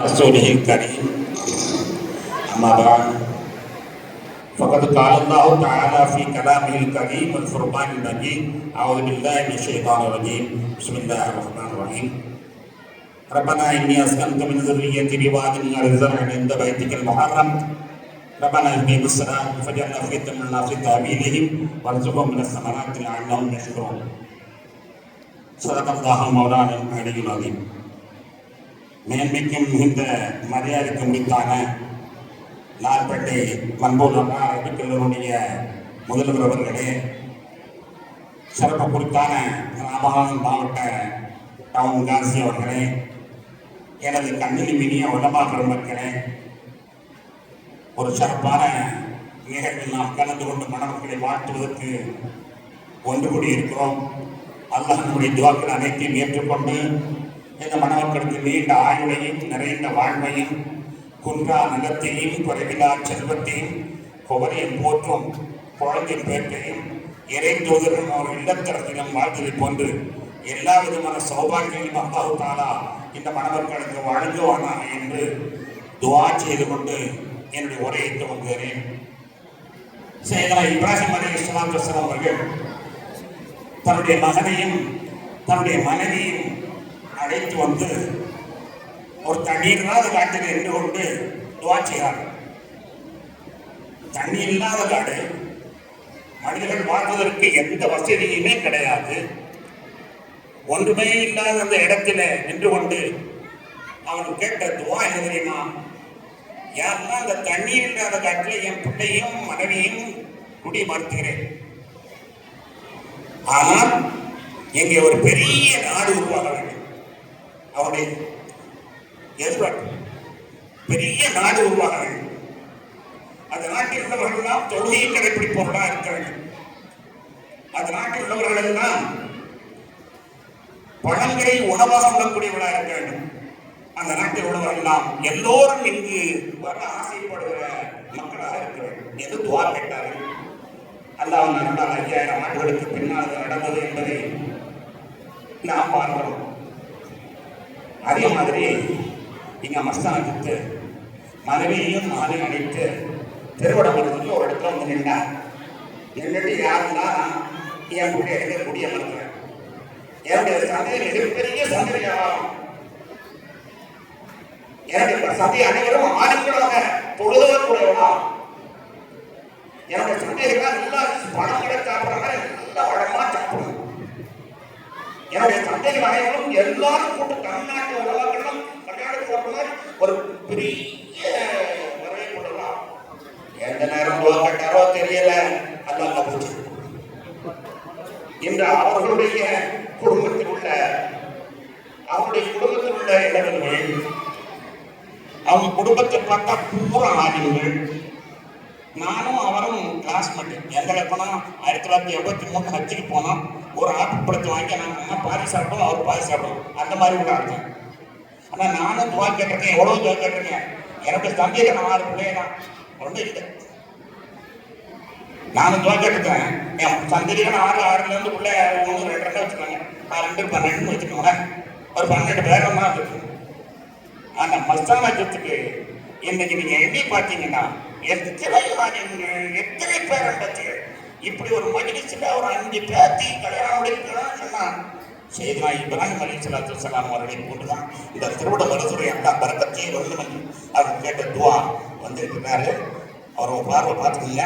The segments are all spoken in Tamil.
رسوله الكريم. أما بعد فقد قال الله تعالى في كلامه الكريم الفرقان المجيد أعوذ بالله من الشيطان الرجيم. بسم الله الرحمن الرحيم. ربنا إني أسكنت من ذريتي بواد غير زرع عند بيتك المحرم. ربنا اهدهم الصراط فجعلنا فتنة من الناس تابعيهم وارزقهم من الثمرات لعلهم يشكرون. صدق الله مولانا العلي العظيم. மேன்மைக்கும் மிகுந்த மரியாதைக்கு உரித்தான லால்பேட்டை மண்பூர் அரபிக்கல்லூருடைய முதல்வர் அவர்களே சிறப்பு குறித்தான ராமநாதன் மாவட்ட டவுன் காசி அவர்களே எனது கண்ணில் மினிய உலமா மக்களே ஒரு சிறப்பான நிகழ்வில் நாம் கலந்து கொண்டு மணமக்களை வாழ்த்துவதற்கு ஒன்று கூடி இருக்கிறோம் அல்லாஹ் நம்முடைய துவாக்கள் அனைத்தையும் ஏற்றுக்கொண்டு இந்த மணமக்களுக்கு நீண்ட ஆயுளையும் நிறைந்த வாழ்வையும் குன்றா நிலத்தையும் குறைவிலா செல்வத்தையும் குவரையும் போற்றும் குழந்தையின் பேட்டையும் இறை தூதரும் அவர் இல்லத்தரத்திலும் வாழ்த்ததை போன்று எல்லா விதமான சௌபாகியங்களும் அல்லாஹு தாலா இந்த மணமக்களுக்கு வழங்குவானா என்று துவா செய்து கொண்டு என்னுடைய உரையை துவங்குகிறேன். சேகரா இப்ராஹிம் அலி இஸ்லாம் அவர்கள் தன்னுடைய மகனையும் தன்னுடைய மனைவியும் அழைத்து வந்து ஒரு தண்ணீர் இல்லாத காட்டில் நின்று கொண்டு துவா செய்கிறார் தண்ணி இல்லாத காடு மனிதர்கள் வாழ்வதற்கு எந்த வசதியுமே கிடையாது. ஒன்றுமே இல்லாத அந்த இடத்துல நின்று கொண்டு அவன் கேட்ட துவா என்ன தெரியுமா? யாரெல்லாம் அந்த தண்ணீர் இல்லாத காட்டில் என் பிள்ளையும் மனைவியும் குடி மறுத்துகிறேன். ஆனால் இங்கே ஒரு பெரிய நாடு உருவாக வேண்டும். அவருடைய ஏற்பாடு பெரிய நாடு உருவாக வேண்டும் அந்த நாட்டில் உள்ளவர்கள் எல்லாம் தொழுகையை கடைபிடிப்பவர்களா இருக்க வேண்டும். அந்த நாட்டில் உள்ளவர்கள் எல்லாம் பழங்களை உணவாக உண்ணக்கூடியவர்களாக இருக்க வேண்டும். அந்த நாட்டில் உள்ளவர்கள் எல்லாம் எல்லோரும் இங்கு வர ஆசைப்படுகிற மக்களாக இருக்க வேண்டும். எது துவா கேட்டார்கள்? அல்லாஹ் நடந்தால் ஐயாயிரம் ஆண்டுகளுக்கு பின்னால் நடந்தது என்பதை நாம் பார்க்கிறோம். அதே மாதிரி இங்கே இங்க மஸ்தானத்துக்கு மனைவியையும் மகனையும் அழைத்து திருவிடமரத்துக்கு ஒரு இடத்துல வந்து நின்றார் நின்றுட்டு யாருன்னா என் கூட இருக்கக்கூடிய மருத்துவர். என்னுடைய சந்தையில் மிகப்பெரிய சந்தை வியாபாரம் என்னுடைய சந்தை அனைவரும் ஆணுங்களாக தொழுதவர் கூடவா என்னுடைய சந்தைகள் எல்லாம் பழங்களை சாப்பிட்ற மாதிரி நல்லா வளமா சாப்பிடும் என்னுடைய சந்தைகள் அனைவரும் எல்லாரும் கூட்டு தமிழ்நாட்டு உலகங்களும் கல்யாணத்துக்கு வர ஒரு பெரிய வரவே கொள்ளலாம் எந்த நேரம் கட்டாரோ தெரியல அல்லாம போச்சு. இன்று அவர்களுடைய குடும்பத்தில் உள்ள அவருடைய குடும்பத்தில் உள்ள இளைஞர்கள் அவங்க குடும்பத்தில் பார்த்தா பூரா ஆதிங்கள் நானும் அவரும் கிளாஸ்மேட் எங்களை போனால் ஆயிரத்தி தொள்ளாயிரத்தி எண்பத்தி மூணு ஹஜ்ஜிக்கு போனோம். ஒரு ஆப்பிள் படத்தை வாங்கி நான் பாதி சாப்பிடுவோம் அவர் பாதி சாப்பிடுவோம். அந்த மாதிரி கூட அர்த்தம் ஆனால் நானும் துவா கேட்டிருக்கேன் எவ்வளோ துவா கேட்டிருக்கேன். எனக்கு தம்பியில் நாலு பிள்ளைய தான். ஒன்றும் இல்லை. நானும் துவா கேட்டிருக்கேன். என் தந்திரிகள் ஆறு ஆறுலேருந்து பிள்ளை ஒன்று ரெண்டு ரெண்டு வச்சுக்கோங்க. நான் ரெண்டு பன்னெண்டுன்னு வச்சுக்கோங்க. ஒரு பன்னெண்டு பேரம் தான் இருக்கு அந்த மஸ்தானத்துக்கு இன்னைக்கு நீங்கள் எண்ணி பார்த்தீங்கன்னா எத்தனை எத்தனை எத்தனை பேரண்டத்துகள் இப்படி ஒரு மஜ்லிஸ்ல ஒரு அஞ்சு பேத்தி கல்யாணம் முடிக்கணும்னு சொன்னா செய்தா இப்ராஹிம் அலி சலாத்து சலாம் அவர்களை கொண்டுதான் இந்த திருவிட மருத்துவரை அந்த பரக்கத்தையும் வந்து அவர் கேட்ட துவா வந்திருக்கிறாரு அவர் பார்வை பார்த்துக்கீங்க.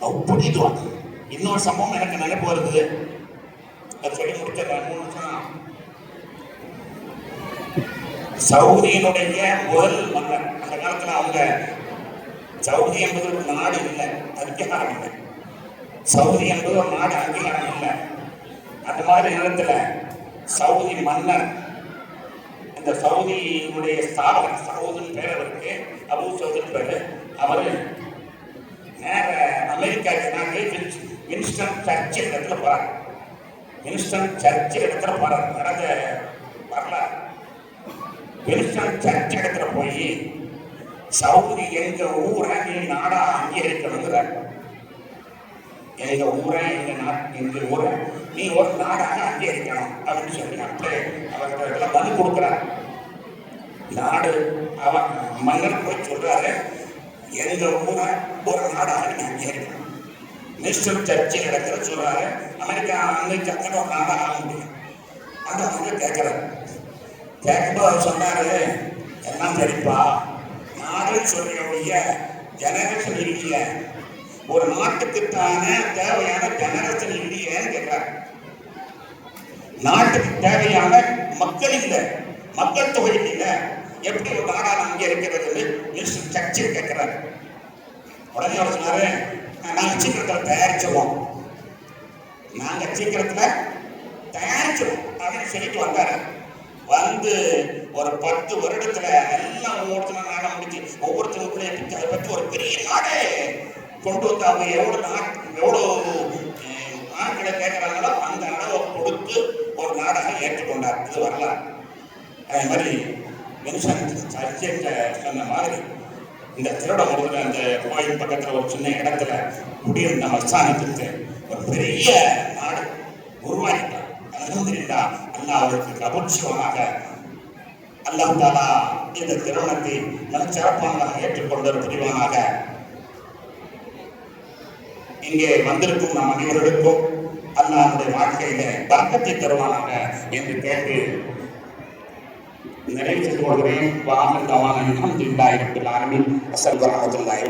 அப்படி துவா. இன்னொரு சம்பவம் எனக்கு நினைப்பு வருது. அது சொல்லி முடிச்சிடறேன். மூணு நிமிஷம் சவுதியினுடைய முதல் மன்னர் அந்த காலத்தில் அவங்க சவுதி என்பது ஒரு நாடு இல்லை அங்கீகாரம் இல்லை. சவுதி என்பது ஒரு நாடு அங்கீகாரம் இல்லை. அந்த மாதிரி நேரத்தில் சவுதி மன்னர் இந்த சவுதியினுடைய ஸ்தாபகர் சவுதின் பேர் அவருக்கு அபு சவுதின் பேர் அவர் நேர அமெரிக்கா நாங்கள் வின்ஸ்டன் சர்ச் இடத்துல போறார். வின்ஸ்டன் சர்ச் இடத்துல போறார். நடந்த வரலாறு. வின்ஸ்டன் சர்ச் இடத்துல போய் சவுதி எங்க ஊரை நீ நாடா அங்கீகரிக்கணுங்கிறார் எங்க ஊரை எங்க நாட் எங்க ஊரை நீ ஒரு நாடாக அங்கீகரிக்கணும் அப்படின்னு சொல்லி அப்படியே அவர்கிட்ட பதில் கொடுக்குறார். நாடு அவன் மன்னர் போய் சொல்றாரு எங்க ஊரை ஒரு நாடாக நீ அங்கீகரிக்கணும் மிஸ்டர் சர்ச்சை நடக்கிற சொல்றாரு அமெரிக்கா அன்னைக்கு அத்தனை ஒரு நாடாக ஆக முடியும். அந்த வந்து கேட்கிறாரு. கேட்கும்போது அவர் சொன்னாரு எல்லாம் சரிப்பா. நாடுன்னு சொல்லிய ஜெனரேஷன் இல்லைய ஒரு நாட்டுக்குத்தான தேவையான ஜெனரேஷன் இல்லையேன்னு கேட்கிறார் நாட்டுக்கு தேவையான மக்கள் இல்லை மக்கள் தொகை இல்லை எப்படி ஒரு நாடாக அங்கே இருக்கிறது மினிஸ்டர் சர்ச்சில் கேட்கிறார் உடனே அவர் சொன்னாரு நாங்கள் சீக்கிரத்தில் தயாரிச்சிருவோம். நாங்கள் சீக்கிரத்தில் தயாரிச்சிருவோம் அப்படின்னு சொல்லிட்டு வந்தாரு. வந்து ஒரு பத்து வருடத்துல எல்லாம் ஒவ்வொருத்தரும் முடிச்சு ஒவ்வொருத்தருக்குள்ளே அதை பற்றி ஒரு பெரிய நாடே கொண்டு வந்து அவங்க எவ்வளோ நாட் எவ்வளோ அஹ், ஆட்களை அந்த அளவை கொடுத்து ஒரு நாடாக ஏற்றுக்கொண்டார். இது வரலாறு. அதே மாதிரி மனுஷன் சர்ச்சில் சொன்ன மாதிரி இந்த திருடமூரில் அந்த கோயில் பக்கத்தில் ஒரு சின்ன இடத்துல குடியிருந்த மஸ்தானத்துக்கு ஒரு பெரிய நாடு உருவாக்கிட்டார் அலமதுல்லா அல்லாஹ் அவருக்கு கபூர்ச்சியமாக அல்லாஹ் தாலா இந்த திருமணத்தை நல்ல ஏற்றுக்கொண்டு புரிவானாக. இங்கே வந்திருக்கும் நம் அனைவர்களுக்கும் அல்லாஹ்வுடைய வாழ்க்கையில தாக்கத்தை தருவானாக என்று கேட்டு நிறைவு செய்து கொள்கிறேன். வாகனம் தவான அல்ஹம்துலில்லாஹி ரப்பில் ஆலமீன். அஸ்ஸலாமு அலைக்கும் வரஹ்மத்துல்லாஹி